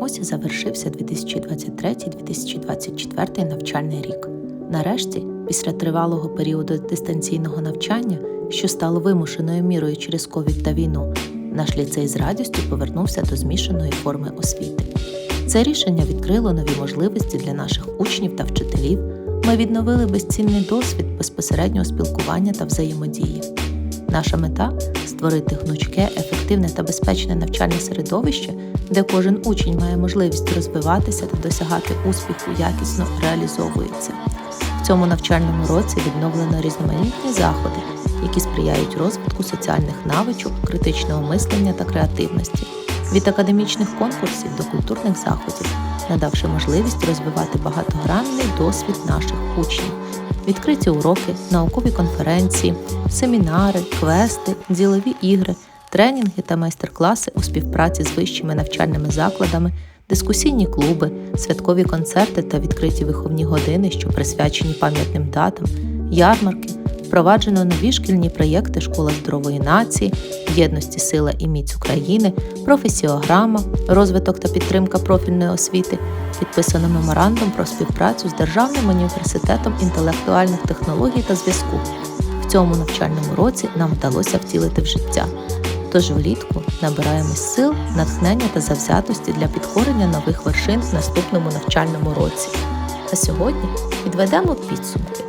Ось і завершився 2023-2024 навчальний рік. Нарешті, після тривалого періоду дистанційного навчання, що стало вимушеною мірою через ковід та війну, наш ліцей з радістю повернувся до змішаної форми освіти. Це рішення відкрило нові можливості для наших учнів та вчителів. Ми відновили безцінний досвід безпосереднього спілкування та взаємодії. Наша мета створити гнучке, ефективне та безпечне навчальне середовище, де кожен учень має можливість розвиватися та досягати успіху якісно реалізовується. В цьому навчальному році відновлено різноманітні заходи, які сприяють розвитку соціальних навичок, критичного мислення та креативності, від академічних конкурсів до культурних заходів, надавши можливість розвивати багатогранний досвід наших учнів відкриті уроки, наукові конференції, семінари, квести, ділові ігри, тренінги та майстер-класи у співпраці з вищими навчальними закладами, дискусійні клуби, святкові концерти та відкриті виховні години, що присвячені пам'ятним датам, ярмарки. Впроваджено нові шкільні проєкти Школа здорової нації, єдності сила і міць України, професіограма, розвиток та підтримка профільної освіти, підписано меморандум про співпрацю з Державним університетом інтелектуальних технологій та зв'язку. В цьому навчальному році нам вдалося втілити в життя. Тож влітку набираємось сил, натхнення та завзятості для підкорення нових вершин в наступному навчальному році. А сьогодні підведемо підсумки.